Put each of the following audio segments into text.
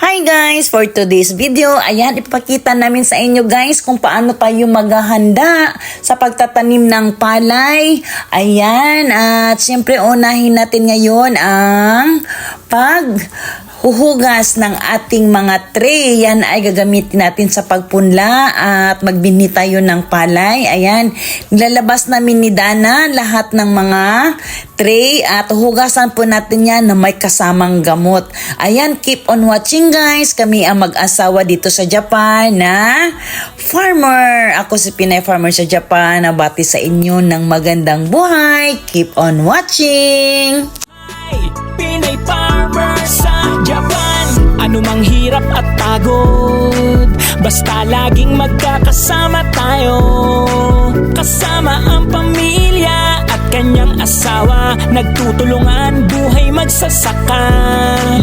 Hi guys! For today's video, ayan, ipakita namin sa inyo guys kung paano tayo maghahanda sa pagtatanim ng palay. Ayan, at syempre unahin natin ngayon ang pag huhugas ng ating mga tray. Yan ay gagamitin natin sa pagpunla at magbini tayo ng palay. Ayan, nilalabas namin ni Dana lahat ng mga tray at hugasan po natin yan na may kasamang gamot. Ayan, keep on watching guys. Kami ang mag-asawa dito sa Japan na farmer. Ako si Pinay Farmer sa Japan. Nabati sa inyo ng magandang buhay. Keep on watching! Ay, Pinay farmer hirap at pagod. Basta laging magkakasama tayo. Kasama ang pamilya at kanyang asawa. Nagtutulungan buhay magsasaka.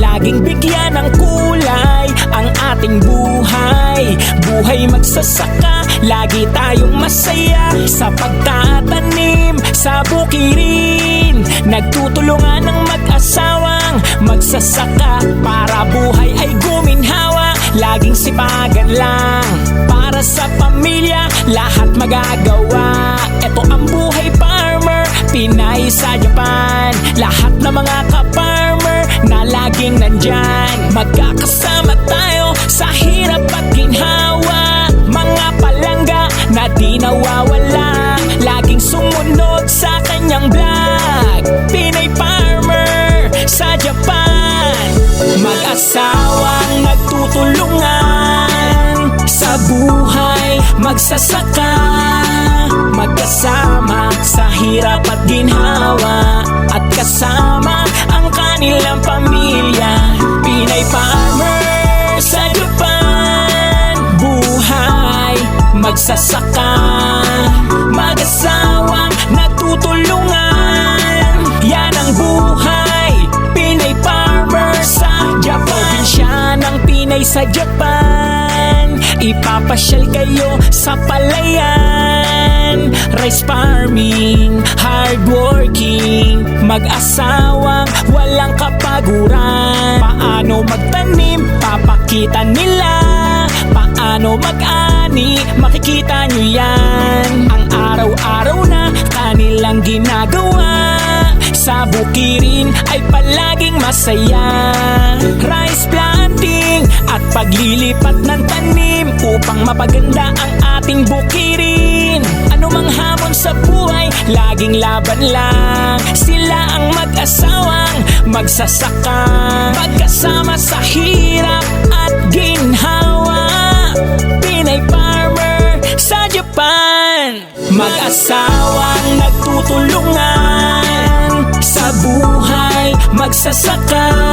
Laging bigyan ng kulay ang ating buhay. Buhay magsasaka, lagi tayong masaya. Sa pagtatanim sa bukirin. Nagtutulungan ng mag-asawang magsasaka Para buhay ay Laging sipagan lang. Para sa pamilya, lahat magagawa. Ito ang buhay farmer, Pinay sa Japan. Lahat ng mga ka-farmer na laging nandyan. Magkakasama tayo sa hirap buhay magsasaka Magkasama sa hirap at ginhawa. At kasama ang kanilang pamilya Pinay farmer sa Japan. Buhay magsasaka Mag-asawang nagtutulungan Yan ang buhay Pinay farmer sa Japan. Probinsya ng Pinay sa Japan Ipapasyal kayo sa palayan. Rice farming, hardworking Mag-asawang walang kapaguran. Paano magtanim, papakita nila. Paano mag-ani, makikita nyo yan. Ang araw-araw na kanilang ginagawa. Sa bukirin ay palaging masaya at paglilipat ng tanim Upang mapaganda ang ating bukirin. Ano mang hamon sa buhay, laging laban lang. Sila ang mag-asawang magsasaka Magkasama sa hirap at ginhawa. Pinay farmer sa Japan. Mag-asawang nagtutulungan Sa buhay magsasaka